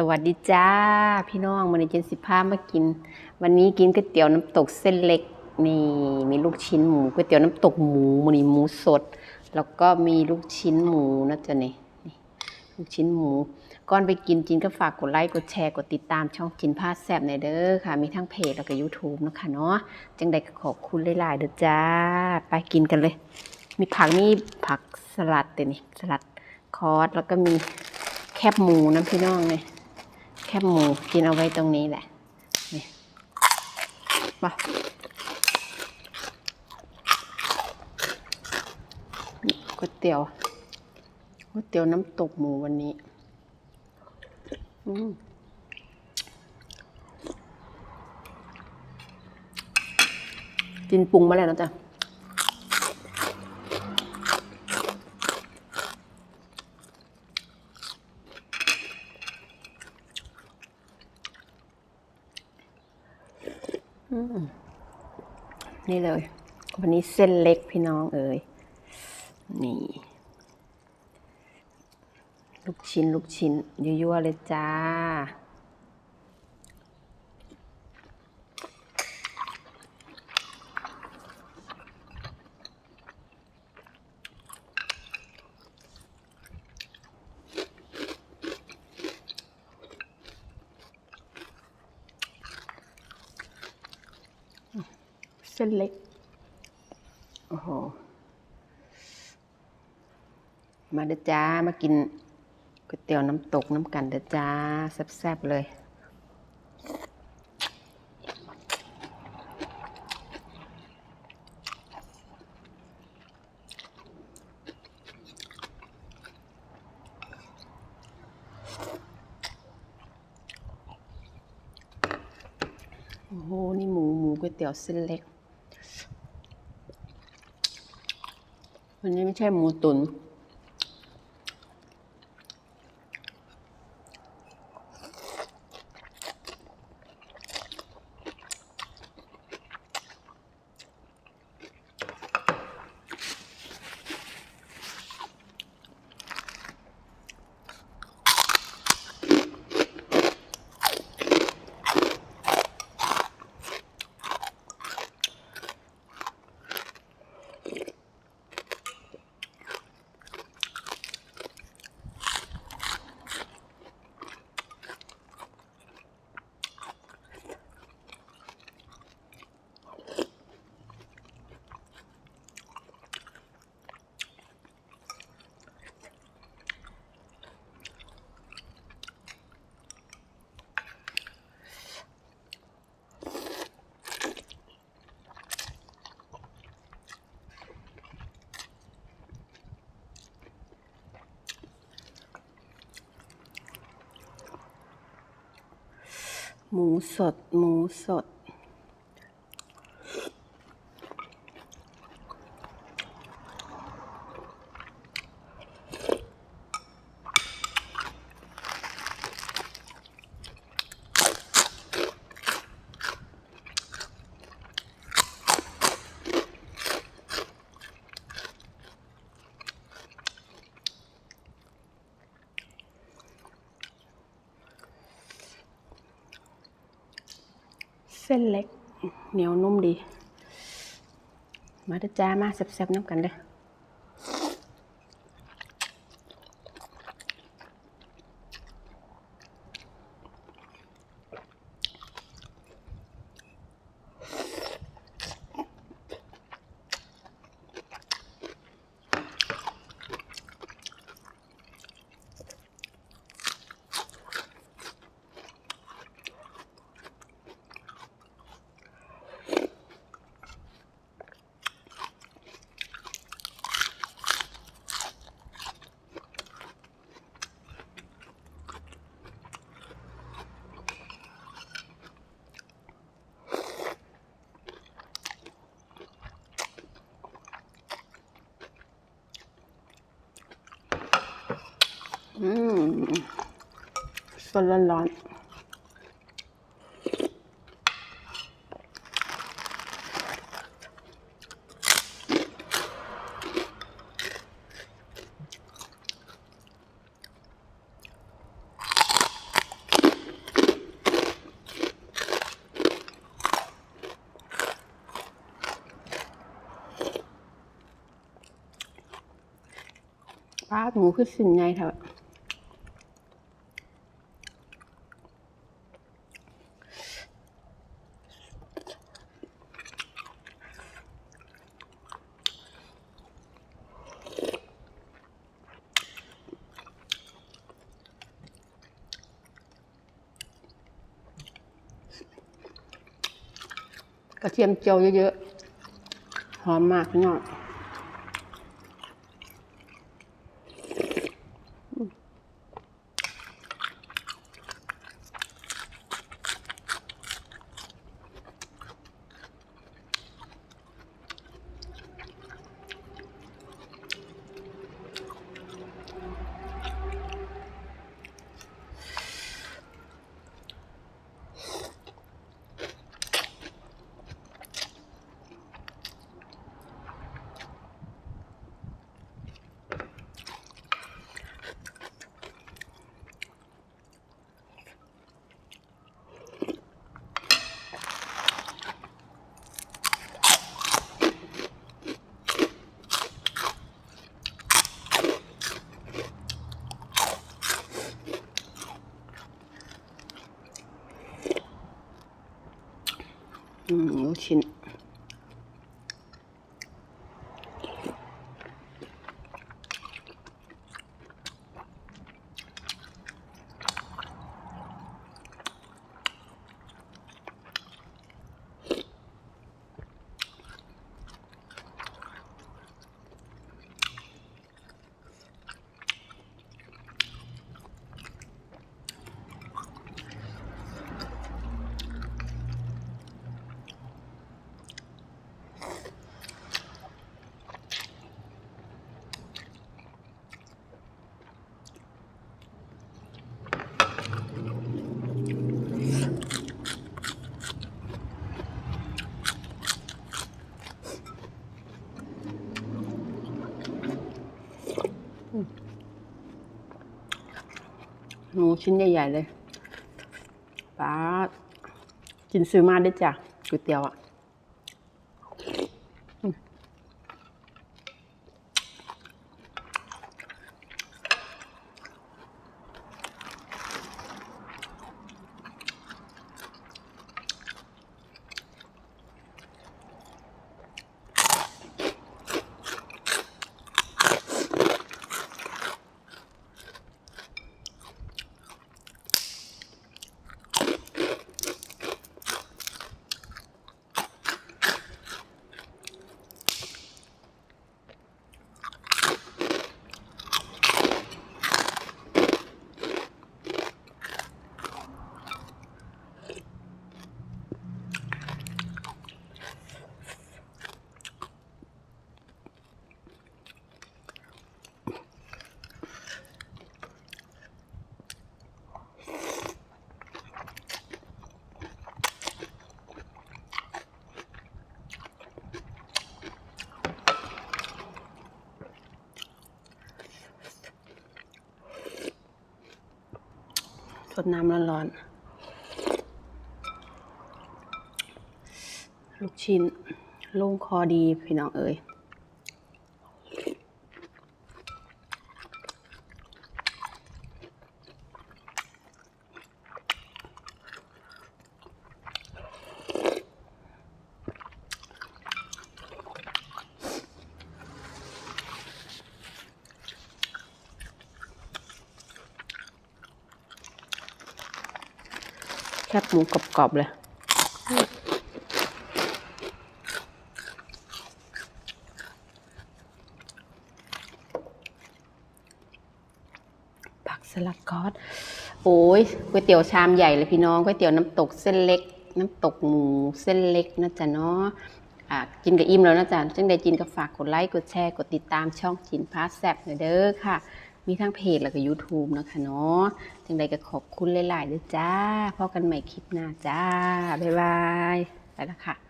สวัสดีจ้า พี่น้องวันนี้เจนสิพามากิน วันนี้กินก๋วยเตี๋ยวน้ำตกเส้นเล็กนี่มีลูกชิ้นหมูก๋วยเตี๋ยวน้ำตกหมูมันนี้หมูสด แล้วก็มีลูกชิ้นหมูนะจ๊ะนี่นี่ลูกชิ้นหมู ก่อนไปกินจินก็ฝากกดไลค์กดแชร์กดติดตามช่องจินพาแซบในเด้อค่ะ มีทั้งเพจแล้วก็ YouTube นะคะเนาะจังใดก็ขอบคุณหลายๆเด้อจ้า ไปกินกันเลย มีผักนี่ผักสลัดเดี๋ยวนี่สลัดคอสแล้วก็มีแคบหมูนะพี่น้องเนี่ย แคบหมูกินเอาไว้ตรงนี้แหละนี่มาก๋วยเตี๋ยวก๋วยเตี๋ยวน้ำตกหมูวันนี้ อืมกินปรุงมาแล้วนะจ๊ะ นี่เลย วันนี้เส้นเล็กพี่น้องเอ๋ยนี่ ลูกชิ้น ลูกชิ้นยั่วๆเลยจ้า ส้นเล็ก โอ้โห มาเด้อจ้า มากินก๋วยเตี๋ยวน้ำตกน้ำกันเด้อจ้า แซ่บๆเลยโอ้โห นี่หมู หมูก๋วยเตี๋ยวเส้นเล็ก วันนี้ไม่ใช่หมูตุน หมูสด หมูสด เส้นเล็ก เหนียวนุ่มดี มาเด้อจ้ามาแซ่บๆน้ำกันเลย อืมสดร้อนปลาหมูคือสิ่งไงเถอะ กระเทียมเจียวเยอะๆ หอมมากพี่น้อง อืมลู หมูชิ้นใหญ่ ๆ เลยป้ากินซื้อมาได้จ้ะก๋วยเตี๋ยวอะม สดน้ำร้อนๆ ลูกชิ้นโล่งคอดีพี่น้องเอ๋ย แคบหมูกรอบๆเลยผักสลัดคอสโอ้ยก๋วยเตี๋ยวชามใหญ่เลยพี่น้องก๋วยเตี๋ยวน้ำตกเส้นเล็ก น้ำตกหมูเส้นเล็กนะจ๊ะเนาะอะกินกับอิ่มแล้วนะจ๊ะจังใดจินก็ฝากกดไลค์ กดแชร์ กดติดตามช่องจินพาสแซบหน่อยเด้อค่ะ มีทั้งเพจแล้วก็ YouTube นะคะเนาะจังใดก็ขอบคุณหลายๆด้วยจ้าพบกันใหม่คลิปหน้าจ้า บ๊ายบาย ไปแล้วค่ะ